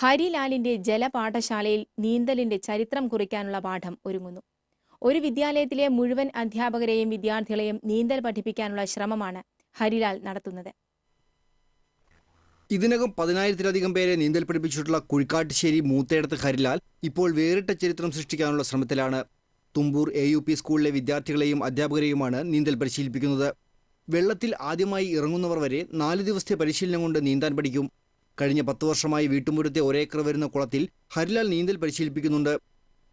ഹരിലാലിന്റെ ജലപാഠശാലയിൽ നീന്തലിന്റെ ചരിത്രം കുറിക്കാനുള്ള പാഠം ഒരുങ്ങുന്നു. ഒരു വിദ്യാലയത്തിലെ മുഴുവൻ അധ്യാപകരെയും വിദ്യാർത്ഥികളെയും നീന്തൽ പഠിപ്പിക്കാനുള്ള ശ്രമമാണ് ഹരിലാൽ നടത്തുന്നത്. ഇതിനകം പതിനായിരത്തിലധികം പേരെ നീന്തൽ പഠിപ്പിച്ചിട്ടുള്ള കുഴിക്കാട്ടുശ്ശേരി മൂത്തേടത്ത് ഹരിലാൽ ഇപ്പോൾ വേറിട്ട ചരിത്രം സൃഷ്ടിക്കാനുള്ള ശ്രമത്തിലാണ്. തുമ്പൂർ എ യു പി സ്കൂളിലെ വിദ്യാർത്ഥികളെയും അധ്യാപകരെയുമാണ് നീന്തൽ പരിശീലിപ്പിക്കുന്നത്. വെള്ളത്തിൽ ആദ്യമായി ഇറങ്ങുന്നവർ വരെ നാല് ദിവസത്തെ പരിശീലനം കൊണ്ട് നീന്താൻ പഠിക്കും. കഴിഞ്ഞ പത്ത് വർഷമായി വീട്ടുമുറ്റത്തെ ഒരേക്കർ വരുന്ന കുളത്തിൽ ഹരിലാൽ നീന്തൽ പരിശീലിപ്പിക്കുന്നുണ്ട്.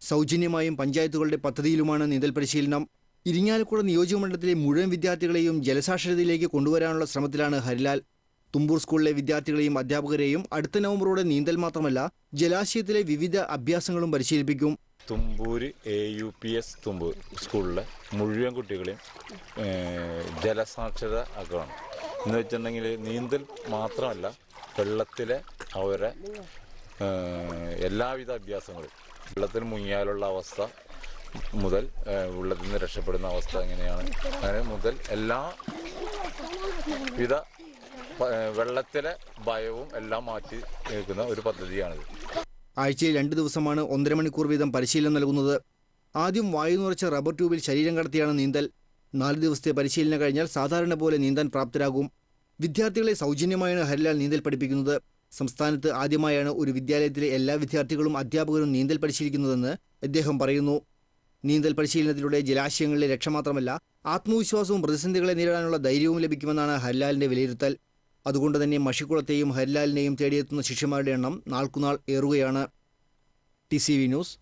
സൗജന്യമായും പഞ്ചായത്തുകളുടെ പദ്ധതിയിലുമാണ് നീന്തൽ പരിശീലനം. ഇരിങ്ങാലക്കുട നിയോജകമണ്ഡലത്തിലെ മുഴുവൻ വിദ്യാർത്ഥികളെയും ജലസാക്ഷരതയിലേക്ക് കൊണ്ടുവരാനുള്ള ശ്രമത്തിലാണ് ഹരിലാൽ. തുമ്പൂർ സ്കൂളിലെ വിദ്യാർത്ഥികളെയും അധ്യാപകരെയും അടുത്ത നവംബറോടെ നീന്തൽ മാത്രമല്ല ജലാശയത്തിലെ വിവിധ അഭ്യാസങ്ങളും പരിശീലിപ്പിക്കും. Thumboor A U P S Thumboor സ്കൂളിലെ മുഴുവൻ കുട്ടികളെയും ജലസാക്ഷരത ആക്കണം. എന്ന് വെച്ചിട്ടുണ്ടെങ്കിൽ നീന്തൽ മാത്രമല്ല വെള്ളത്തിലെ അവരെ എല്ലാവിധ അഭ്യാസങ്ങളും. വെള്ളത്തിൽ മുങ്ങിയാലുള്ള അവസ്ഥ മുതൽ വെള്ളത്തിൽ നിന്ന് രക്ഷപ്പെടുന്ന അവസ്ഥ എങ്ങനെയാണ്? അങ്ങനെ മുതൽ എല്ലാ വിധ വെള്ളത്തിലെ ഭയവും എല്ലാം മാറ്റി നിൽക്കുന്ന ഒരു പദ്ധതിയാണിത്. ആഴ്ചയിൽ രണ്ട് ദിവസമാണ് ഒന്നര മണിക്കൂർ വീതം പരിശീലനം നൽകുന്നത്. ആദ്യം വായു നിറച്ച റബ്ബർ ട്യൂബിൽ ശരീരം കടത്തിയാണ് നീന്തൽ. നാല് ദിവസത്തെ പരിശീലനം കഴിഞ്ഞാൽ സാധാരണ പോലെ നീന്താൻ പ്രാപ്തരാകും. വിദ്യാർത്ഥികളെ സൗജന്യമായാണ് ഹരിലാൽ നീന്തൽ പഠിപ്പിക്കുന്നത്. സംസ്ഥാനത്ത് ആദ്യമായാണ് ഒരു വിദ്യാലയത്തിലെ എല്ലാ വിദ്യാർത്ഥികളും അധ്യാപകരും നീന്തൽ പരിശീലിക്കുന്നതെന്ന് അദ്ദേഹം പറയുന്നു. നീന്തൽ പരിശീലനത്തിലൂടെ ജലാശയങ്ങളിലെ രക്ഷ മാത്രമല്ല ആത്മവിശ്വാസവും പ്രതിസന്ധികളെ നേരിടാനുള്ള ധൈര്യവും ലഭിക്കുമെന്നാണ് ഹരിലാലിന്റെ വിലയിരുത്തൽ. അതുകൊണ്ട് തന്നെ മഷിക്കുളത്തെയും ഹരിലാലിനെയും തേടിയെത്തുന്ന ശിഷ്യന്മാരുടെ എണ്ണം നാൾക്കുനാൾ ഏറുകയാണ്. T C V news